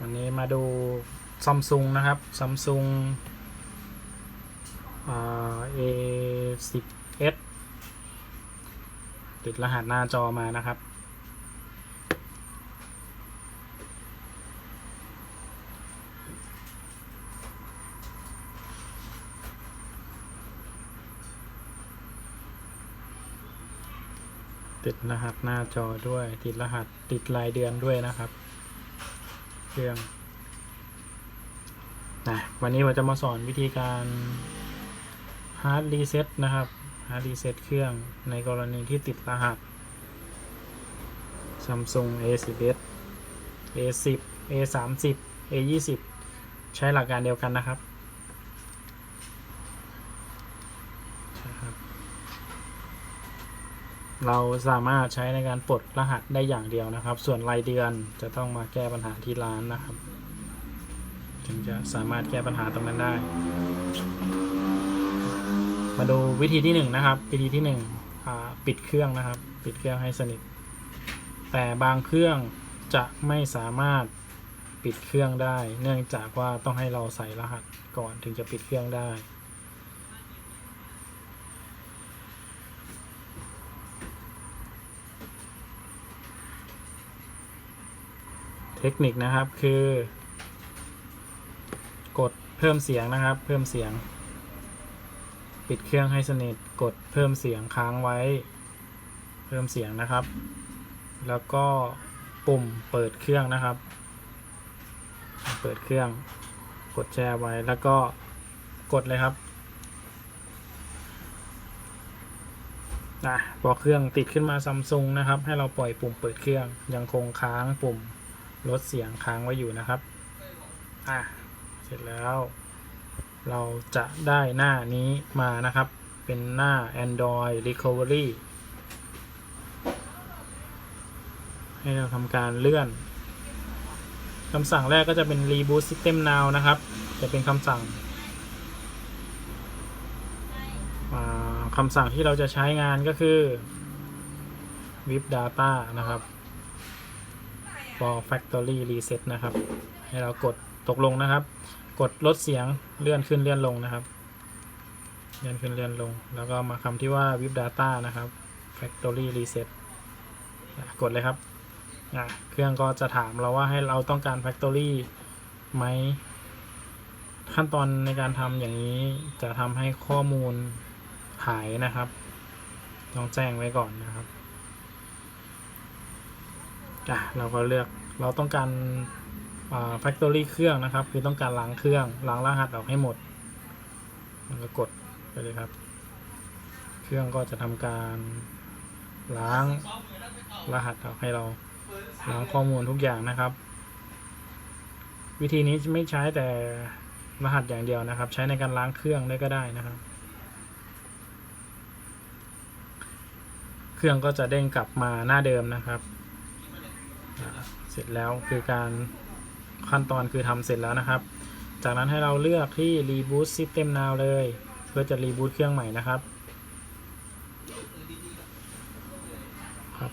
วันนี้มาดูซัมซุงนะครับซัมซุงเอสิบเอสติดรหัสหน้าจอมานะครับ ติดรหัสหน้าจอด้วย ติดรหัสติดรายเดือนด้วยนะครับ เครื่องนะวันนี้เราจะมาสอนวิธีการฮาร์ดรีเซ็ตนะครับฮาร์ดรีเซ็ตเครื่องในกรณีที่ติดรหัส Samsung A11 A10 A30 A20 ใช้หลักการเดียวกันนะครับ เราสามารถใช้ในการปลดรหัสได้อย่างเดียวนะครับ ส่วนรายเดือนจะต้องมาแก้ปัญหาที่ร้านนะครับ ถึงจะสามารถแก้ปัญหาตรงนั้นได้ มาดูวิธีที่หนึ่งนะครับ วิธีที่หนึ่งปิดเครื่องนะครับ ปิดเครื่องให้สนิท แต่บางเครื่องจะไม่สามารถปิดเครื่องได้ เนื่องจากว่าต้องให้เราใส่รหัสก่อนถึงจะปิดเครื่องได้ เทคนิคนะครับคือ กดเพิ่มเสียงนะครับ เพิ่มเสียง ปิดเครื่องให้สนิทกดเพิ่มเสียงค้างไว้ เพิ่มเสียงนะครับ แล้วก็ปุ่มเปิดเครื่องนะครับ เปิดเครื่อง กดแช่ไว้แล้วก็กดเลยครับอะพอเครื่องติดขึ้นมาซัมซุงนะครับ ให้เราปล่อยปุ่มเปิดเครื่องยังคงค้างปุ่ม ลดเสียงค้างไว้อยู่นะครับ อะ เสร็จแล้ว เราจะได้หน้านี้มานะครับ เป็นหน้า Android Recovery ให้เราทำการเลื่อนคำสั่งแรกก็จะเป็น Reboot System Now นะครับ จะเป็นคำสั่งคำสั่งที่เราจะใช้งานก็คือ With Data นะครับ for factory reset นะครับ ให้เรากดตกลงนะครับ กดลดเสียงเลื่อนขึ้นเลื่อนลงนะครับ เลื่อนขึ้นเลื่อนลง แล้วก็มาคำที่ว่า with data นะครับ factory reset กดเลยครับ เครื่องก็จะถามเราว่าให้เราต้องการ factory ไหม ขั้นตอนในการทำอย่างนี้จะทำให้ข้อมูลหายนะครับ ต้องแจ้งไว้ก่อนนะครับ อะเราก็เลือกเราต้องการอ่า factory เครื่องนะครับ คือต้องการล้างเครื่องล้างรหัสออกให้หมดมันก็กดไปเลยครับ เครื่องก็จะทำการล้างรหัสออกให้เราล้างข้อมูลทุกอย่างนะครับ วิธีนี้ไม่ใช้แต่รหัสอย่างเดียวนะครับ ใช้ในการล้างเครื่องได้ก็ได้นะครับ เครื่องก็จะเด้งกลับมาหน้าเดิมนะครับ เสร็จแล้วคือการขั้นตอนคือทำเสร็จแล้วนะครับ จากนั้นให้เราเลือกที่ Reboot System Now เลย เพื่อจะรีบูตเครื่องใหม่นะครับครับ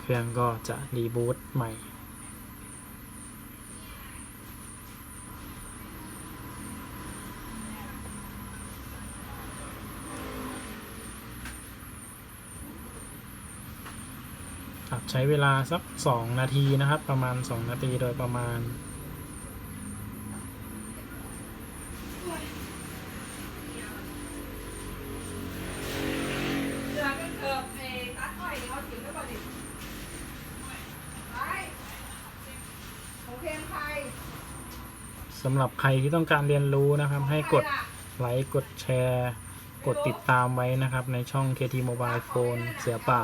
เครื่องก็จะรีบูตใหม่ ใช้เวลาสัก2นาทีนะครับ ประมาณ2นาทีโดยประมาณเดือก็เออเอตัดอ้อยเอาถึงแล้วก่อนดิไปโอเคใครสำหรับใครที่ต้องการเรียนรู้นะครับ ให้กดไลค์กดแชร์ กดติดตามไว้นะครับ ในช่อง KT Mobile Phone เสือป่า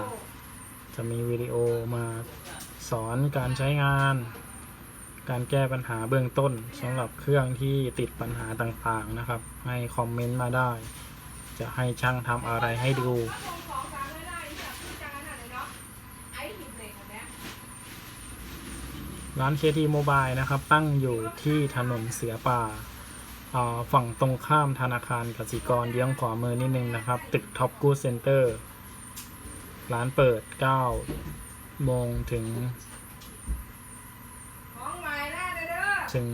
จะมีวิดีโอมาสอนการใช้งาน การแก้ปัญหาเบื้องต้นสำหรับเครื่องที่ติดปัญหาต่างๆนะครับ ให้คอมเมนต์มาได้ จะให้ช่างทำอะไรให้ดูลงของสามไม่ได้านเนาะไอ้หิบเหล็กอันเนี้ยนะครับ ตั้งอยู่ที่ถนนเสือป่า ฝั่งตรงข้ามธนาคารกสิกรเลี้ยงขวามือนิดนึงนะครับ ตึกท็อปกู d เซ็นเตอร์ ร้านเปิด9โมงถึง ถึง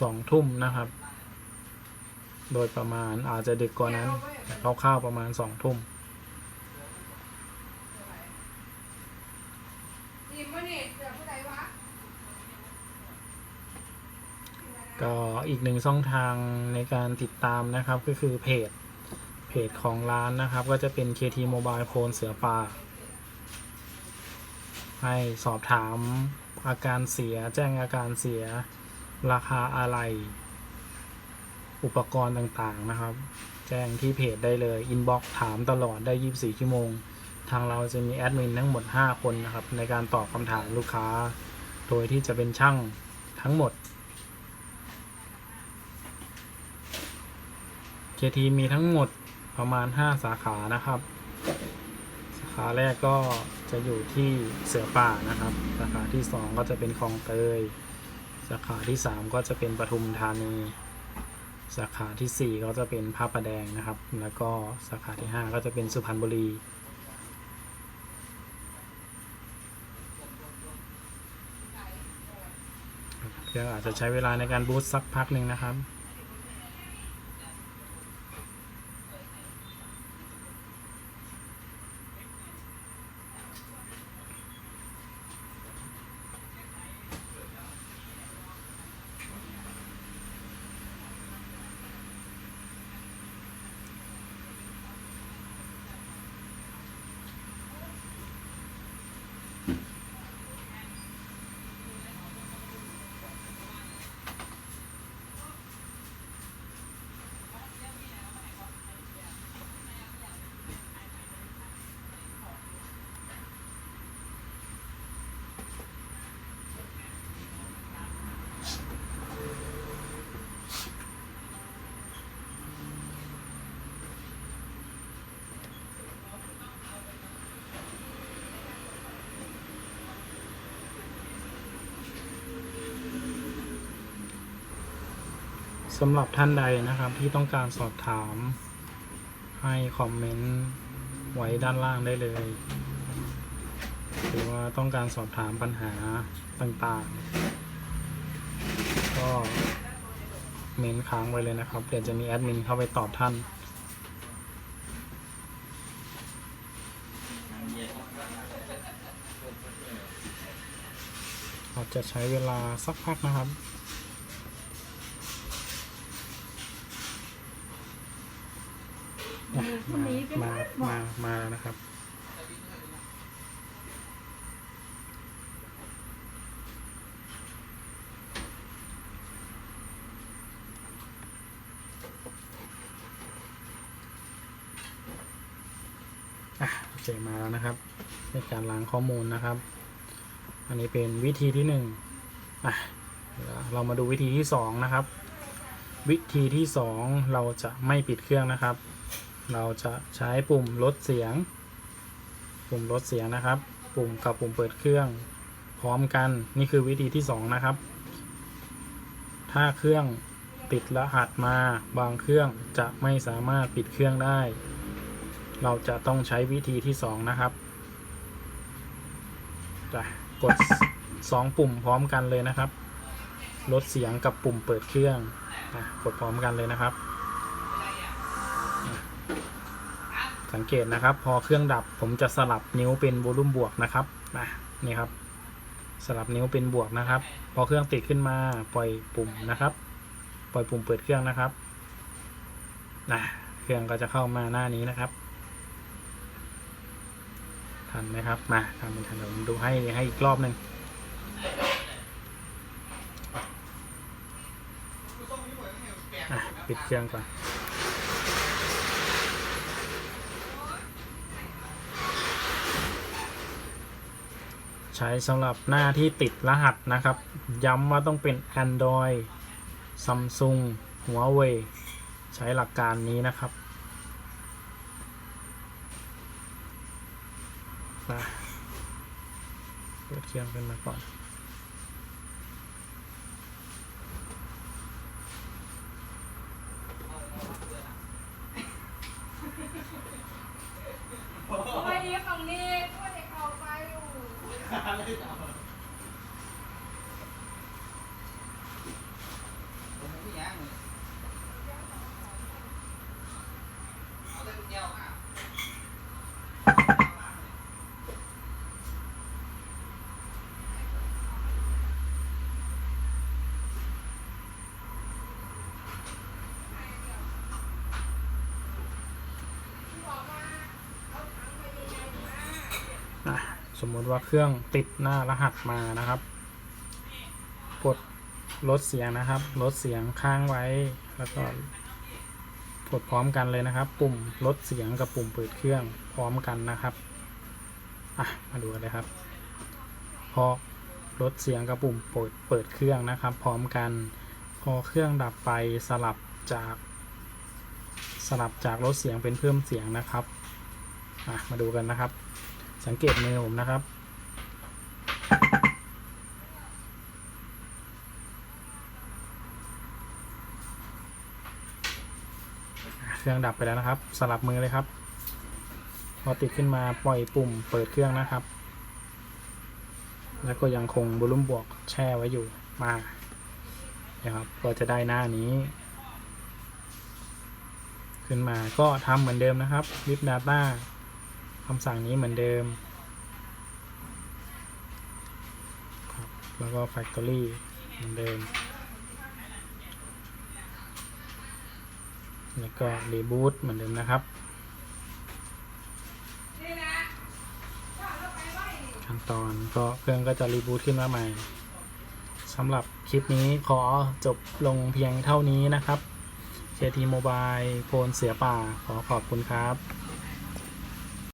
สองทุ่มนะครับ โดยประมาณอาจจะดึกกว่านั้นแต่คร่าวๆประมาณสองทุ่มอิ่มวะนี่เดี๋ยวผู้ใดวะก็อีกหนึ่งช่องทางในการติดตามนะครับก็คือเพจ เพจของร้านนะครับ ก็จะเป็น KT Mobile Phone เสือป่า ให้สอบถามอาการเสียแจ้งอาการเสียราคาอะไร อุปกรณ์ต่างๆนะครับ แจ้งที่เพจได้เลยอินบ็อกถามตลอดได้ 24 ชั่วโมง ทางเราจะมีแอดมินทั้งหมด 5 คนนะครับ ในการตอบคำถามลูกค้า โดยที่จะเป็นช่างทั้งหมด KT มีทั้งหมด ประมาณ 5 สาขานะครับ สาขาแรกก็จะอยู่ที่เสือป่านะครับ สาขาที่ 2 ก็จะเป็นคลองเตย สาขาที่ 3 ก็จะเป็นปทุมธานี สาขาทีสี่4 ก็จะเป็นพระประแดงนะครับ แล้วก็สาขาที่ 5 ก็จะเป็นสุพรรณบุรีเครื่องอาจจะใช้เวลาในการบูตสักพักหนึ่งนะครับ สำหรับท่านใดนะครับที่ต้องการสอบถาม ให้คอมเมนต์ไว้ด้านล่างได้เลย หรือว่าต้องการสอบถามปัญหาต่างๆ ก็เมนค้างไว้เลยนะครับ เดี๋ยวจะมีแอดมินเข้าไปตอบท่านอาจจะใช้เวลาสักพักนะครับ มามามามาแล้วนะครับอะโอเคมาแล้วนะครับในการล้างข้อมูลนะครับ อันนี้เป็นวิธีที่หนึ่งอะเดี๋ยวเรามาดูวิธีที่สองนะครับ วิธีที่สองเราจะไม่ปิดเครื่องนะครับ เราจะใช้ปุ่มลดเสียง ปุ่มลดเสียงนะครับ ปุ่มกับปุ่มเปิดเครื่อง พร้อมกันนี่คือวิธีที่สองนะครับ ถ้าเครื่องติดรหัสมาบางเครื่องจะไม่สามารถปิดเครื่องได้ เราจะต้องใช้วิธีที่สองนะครับจะกดสองปุ่มพร้อมกันเลยนะครับ ลดเสียงกับปุ่มเปิดเครื่องกดพร้อมกันเลยนะครับ สังเกตนะครับ พอเครื่องดับผมจะสลับนิ้วเป็นโวลูมบวกนะครับนะนี่ครับ สลับนิ้วเป็นบวกนะครับ พอเครื่องติดขึ้นมาปล่อยปุ่มนะครับ ปล่อยปุ่มเปิดเครื่องนะครับนะเครื่องก็จะเข้ามาหน้านี้นะครับ ทันไหมครับมาทำเป็นทันเดี๋ยวผมดูให้ให้อีกรอบหนึ่งปิดเครื่องก่อน ใช้สำหรับหน้าที่ติดรหัสนะครับ ย้ำว่าต้องเป็น Android Samsung Huawei ใช้หลักการนี้นะครับมาเปิดเครื่องขึ้นมาก่อน โอ้ยฝั่งนี้ก็ได้เข้าไปอยู่ สมมติว่าเครื่องติดหน้ารหัสมานะครับ กดลดเสียงนะครับ ลดเสียงค้างไว้ แล้วก็กดพร้อมกันเลยนะครับ ปุ่มลดเสียงกับปุ่มเปิดเครื่องพร้อมกันนะครับอะมาดูกันเลยครับพอลดเสียงกับปุ่มเปิดเปิดเครื่องนะครับ พร้อมกัน พอเครื่องดับไปสลับจาก สลับจากลดเสียงเป็นเพิ่มเสียงนะครับอะมาดูกันนะครับ สังเกตมือผมนะครับ เครื่องดับไปแล้วนะครับ สลับมือเลยครับ พอติดขึ้นมาปล่อยปุ่มเปิดเครื่องนะครับ แล้วก็ยังคงบลุ่มบวกแช่ไว้อยู่มานะครับก็จะได้หน้านี้ ขึ้นมาก็ทำเหมือนเดิมนะครับ Lip Data คำสั่งนี้เหมือนเดิมครับแล้วก็ Factory เหมือนเดิม แล้วก็ Reboot เหมือนเดิมนะครับขั้นตอนก็เครื่องก็จะรีบูตขึ้นมาใหม่สำหรับคลิปนี้ขอจบลงเพียงเท่านี้นะครับ KT Mobile โฟนเสือป่าขอขอบคุณครับ